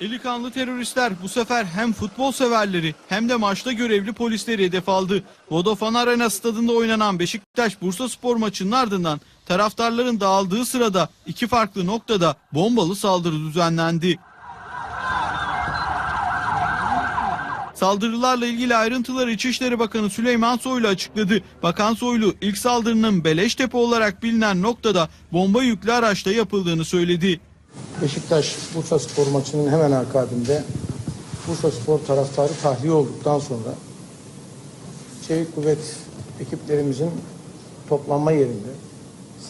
Eli kanlı teröristler bu sefer hem futbol severleri hem de maçta görevli polisleri hedef aldı. Vodafone Arena stadında oynanan Beşiktaş Bursa Spor maçının ardından taraftarların dağıldığı sırada iki farklı noktada bombalı saldırı düzenlendi. Saldırılarla ilgili ayrıntıları İçişleri Bakanı Süleyman Soylu açıkladı. Bakan Soylu ilk saldırının Beleştepe olarak bilinen noktada bomba yüklü araçta yapıldığını söyledi. Beşiktaş Bursa Spor maçının hemen akabinde Bursa Spor taraftarı tahliye olduktan sonra Çevik Kuvvet ekiplerimizin toplanma yerinde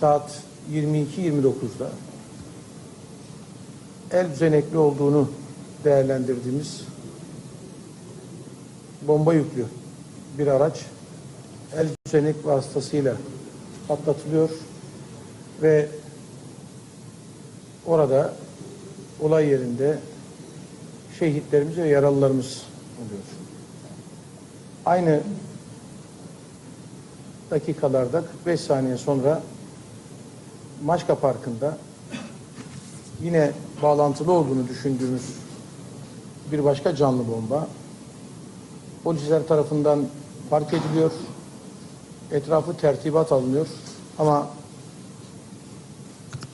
saat 22.29'da el düzenekli olduğunu değerlendirdiğimiz bomba yüklü bir araç el düzenek vasıtasıyla patlatılıyor ve Orada olay yerinde şehitlerimiz ve yaralılarımız oluyor. Aynı dakikalarda 45 saniye sonra Maçka Parkı'nda yine bağlantılı olduğunu düşündüğümüz bir başka canlı bomba polisler tarafından fark ediliyor. Etrafı tertibat alınıyor ama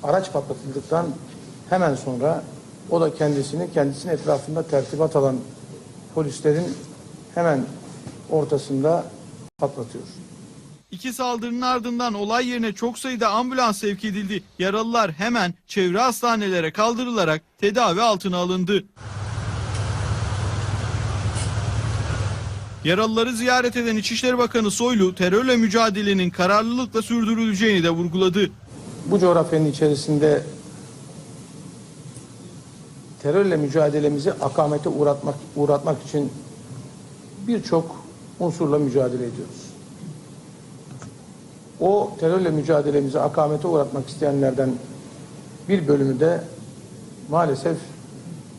araç patlatıldıktan hemen sonra o da kendisini kendisinin etrafında tertibat alan polislerin hemen ortasında patlatıyor. İki saldırının ardından olay yerine çok sayıda ambulans sevk edildi. Yaralılar hemen çevre hastanelere kaldırılarak tedavi altına alındı. Yaralıları ziyaret eden İçişleri Bakanı Soylu terörle mücadelenin kararlılıkla sürdürüleceğini de vurguladı. Bu coğrafyanın içerisinde terörle mücadelemizi akamete uğratmak, uğratmak için birçok unsurla mücadele ediyoruz. O terörle mücadelemizi akamete uğratmak isteyenlerden bir bölümü de maalesef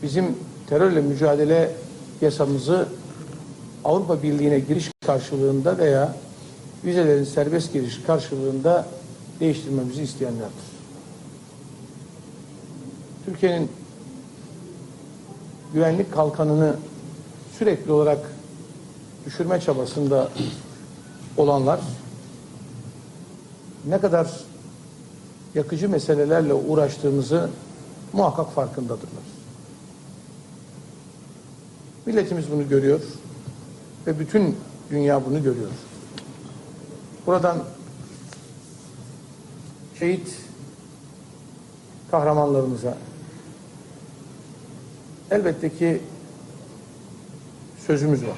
bizim terörle mücadele yasamızı Avrupa Birliği'ne giriş karşılığında veya vizelerin serbest giriş karşılığında değiştirmemizi isteyenlerdir. Türkiye'nin güvenlik kalkanını sürekli olarak düşürme çabasında olanlar ne kadar yakıcı meselelerle uğraştığımızı muhakkak farkındadırlar. Milletimiz bunu görüyor ve bütün dünya bunu görüyor. Buradan şehit kahramanlarımıza elbette ki sözümüz var.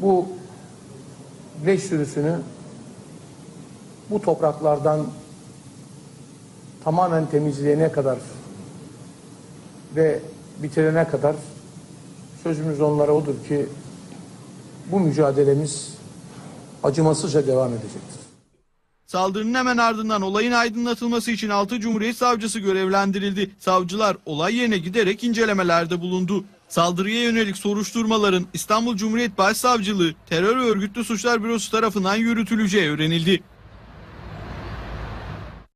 Bu leş sürüsünü bu topraklardan tamamen temizleyene kadar ve bitirene kadar sözümüz onlara odur ki bu mücadelemiz acımasızca devam edecektir. Saldırının hemen ardından olayın aydınlatılması için 6 Cumhuriyet Savcısı görevlendirildi. Savcılar olay yerine giderek incelemelerde bulundu. Saldırıya yönelik soruşturmaların İstanbul Cumhuriyet Başsavcılığı Terör Örgütlü Suçlar Bürosu tarafından yürütüleceği öğrenildi.